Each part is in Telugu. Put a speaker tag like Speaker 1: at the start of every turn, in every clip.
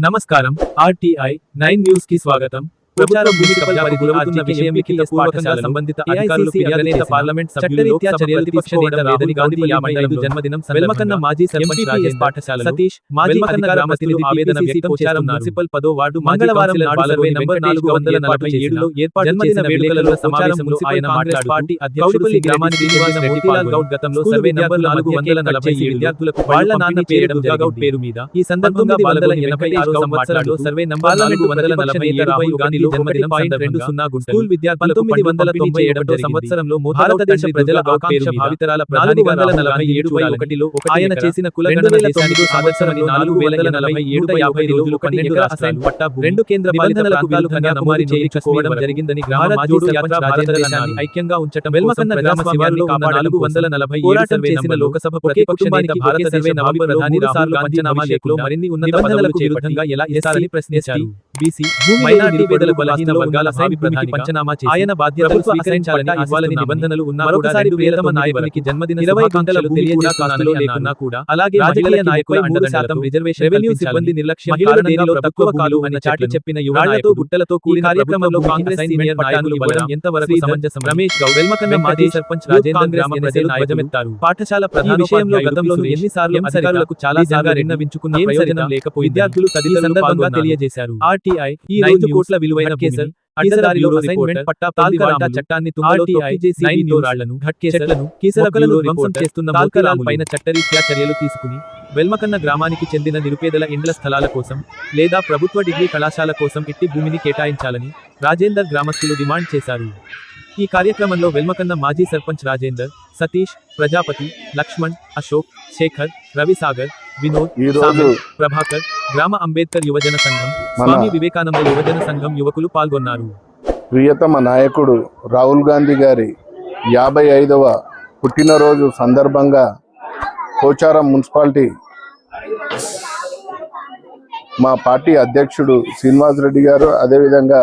Speaker 1: నమస్కారం. ఆర్టీఐ నైన్ న్యూస్కి స్వాగతం. భూమి విషయం లిఖిత సంబంధిత అధికారులు ఫిర్యాదు పార్లమెంట్ సభ్యులు చర్యలు గాంధీ జన్మదినం వెల్మకన్న మాజీ రాజేంద్ర పాఠశాల సతీష్ మాజీ గ్రామస్తులు ఆవేదన వ్యక్తం చేశారు మున్సిపల్ పదో వార్డు మంగళవారం నాలుగు నంబర్ నాలుగు వందల నలభై ఏడులో ఏర్పాటు చేసిన వేడుకలలో సమావేశంలో ఆయన మాట్లాడుతూ పార్టీ అధ్యక్షుడు గ్రామానికి చెందిన మోతీలాల్ గౌడ్ గతంలో సర్వే నంబర్ నాలుగు వందల నలభై విద్యార్థులకు నాన్న పేరు దుర్గా గౌడ్ పేరు మీద ఈ సందర్భంగా వందల ఎనభై ఆరు సంవత్సరాలు సర్వే నంబర్ నాలుగు వందల నలభై గాంధీలో స్కూల్ విద్యార్థులు తొమ్మిది వందల తొంభై ఏడవ సంవత్సరంలో భారతదేశ ప్రజల ఆకాంక్ష భావితరాల నాలుగు వందల నలభై ఏడు ఒకటిలో ఆయన చేసిన కులగణన దేశానికి సంవత్సరాన్ని నాలుగు వేల నలభై ఏడు యాభై రోజులు పన్నెండు రాష్ట్రాలు పట్టా రెండు కేంద్ర చేయించుకోవడం జరిగిందని గ్రామ జోడు యాత్ర భారతదేశాన్ని ఐక్యంగా ఉంచటం వెల్మకన్న గ్రామ శివారులో ఉన్న నాలుగు వందల నలభై పోరాటం చేసిన లోకసభ భారతదేశ ప్రధాని రాహుల్ లేఖలో మరిన్ని ఉన్నత పదవులకు ఎలా చేస్తారని ప్రశ్నించారు బీసీ మైనారిటీ పేదల బలహీన వర్గాల పంచనామా చేసి ఆయన బాధ్యతలు స్వీకరించాలని ఇవ్వాలని నిబంధనలు ఉన్నా మరొకసారి ప్రియతమ నాయకునికి జన్మదిన ఇరవై లేకున్నా కూడా అలాగే నాయకుల మూడు శాతం రిజర్వేషన్ రెవెన్యూ సిబ్బంది నిర్లక్ష్యం తక్కువ కాలు అని చాటి చెప్పిన గుట్టలతో కార్యక్రమంలో కాంగ్రెస్ సీనియర్ నాయకులు ఇవ్వడం ఎంతవరకు సమంజసం రమేష్ గౌడ్ వెల్మకన్న మాజీ సర్పంచ్ రాజేంద్ర గ్రామ ప్రజలు ధ్వజమెత్తారు పాఠశాల ప్రధాన విషయంలో గతంలో ఎన్నిసార్లు అధికారులకు చాలా సార్లు విన్నవించుకున్న ప్రయోజనం లేకపోయి విద్యార్థులు తదితర సందర్భంగా తెలియజేశారు ఆర్టీఐ ఈ రోజు కోట్ల విలువైన కేసులు అడిసదారిలో అసైన్మెంట్ పట్టా తాల్కరాల చట్టాన్ని తుంగలో తొక్కిచేసి నైన్ రాళ్ళను ఘట్కేసలను కీసరకలను ధ్వంసం చేస్తున్న తాల్కరాల పైన చట్టరీత్యా చర్యలు తీసుకుని వెల్మకన్న గ్రామానికి చెందిన నిరుపేదల ఇండ్ల స్థలాల కోసం లేదా ప్రభుత్వ డిగ్రీ కళాశాల కోసం ఇట్టి భూమిని కేటాయించాలని రాజేందర్ గ్రామస్తులు డిమాండ్ చేశారు. ఈ కార్యక్రమంలో వెల్మకన్న మాజీ సర్పంచ్ రాజేందర్ సతీష్ ప్రజాపతి లక్ష్మణ్ అశోక్ శేఖర్ రవిసాగర్ వినోద్
Speaker 2: ఈ రోజు
Speaker 1: ప్రభాకర్ గ్రామ అంబేద్కర్ యువజన సంఘం స్వామి వివేకానంద యువజన సంఘం యువకులు పాల్గొన్నారు.
Speaker 2: ప్రియతమ నాయకుడు రాహుల్ గాంధీ గారి యాభై ఐదవ పుట్టినరోజు సందర్భంగా పోచారం మున్సిపాలిటీ మా పార్టీ అధ్యక్షుడు శ్రీనివాస్ రెడ్డి గారు అదేవిధంగా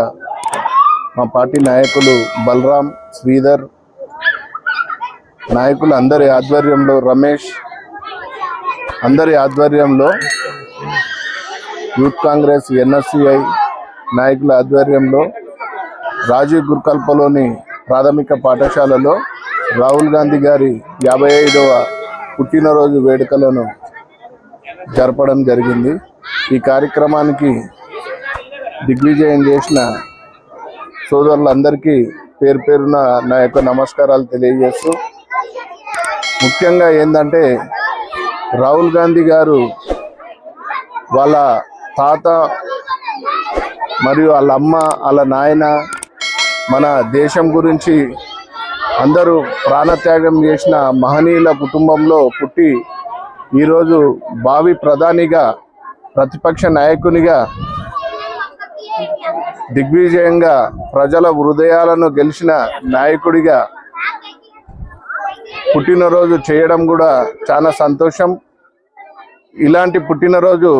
Speaker 2: మా పార్టీ నాయకులు బలరాం శ్రీధర్ నాయకులు అందరి ఆధ్వర్యంలో రమేష్ అందరి ఆధ్వర్యంలో యూత్ కాంగ్రెస్ ఎన్ఎస్సిఐ నాయకుల ఆధ్వర్యంలో రాజీవ్ గుర్కల్పలోని ప్రాథమిక పాఠశాలలో రాహుల్ గాంధీ గారి యాభై ఐదవ పుట్టినరోజు వేడుకలను జరపడం జరిగింది. ఈ కార్యక్రమానికి దిగ్విజయం చేసిన సోదరులందరికీ పేరు పేరున నా యొక్క నమస్కారాలు తెలియజేస్తూ ముఖ్యంగా ఏంటంటే రాహుల్ గాంధీ గారు వాళ్ళ తాత మరియు వాళ్ళ అమ్మ వాళ్ళ నాయన మన దేశం గురించి అందరూ ప్రాణత్యాగం చేసిన మహనీయుల కుటుంబంలో పుట్టి ఈరోజు భావి ప్రధానిగా ప్రతిపక్ష నాయకునిగా దిగ్విజయంగా ప్రజల హృదయాలను గెలిచిన నాయకుడిగా పుట్టినరోజు చేయడం కూడా చాలా సంతోషం. ఇలాంటి పుట్టినరోజు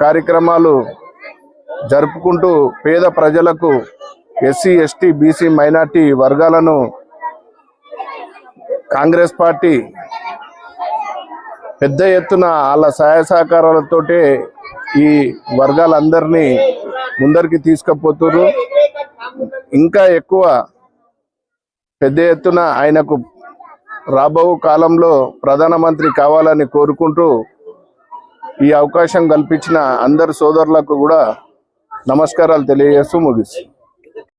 Speaker 2: కార్యక్రమాలు జరుపుకుంటూ పేద ప్రజలకు ఎస్సీ ఎస్టీ బీసీ మైనార్టీ వర్గాలను కాంగ్రెస్ పార్టీ పెద్ద ఎత్తున వాళ్ళ సహాయ సహకారాలతోటే ఈ వర్గాలందరినీ ముందరికి తీసుకుపోతున్నారు ఇంకా ఎక్కువ పెద్ద ఎత్తున ఆయనకు రాబో కాలంలో ప్రధానమంత్రి కావాలని కోరుకుంటూ ఈ అవకాశం కల్పించిన అందరు సోదరులకు కూడా నమస్కారాలు తెలియజేస్తూ ముగిస్తుంది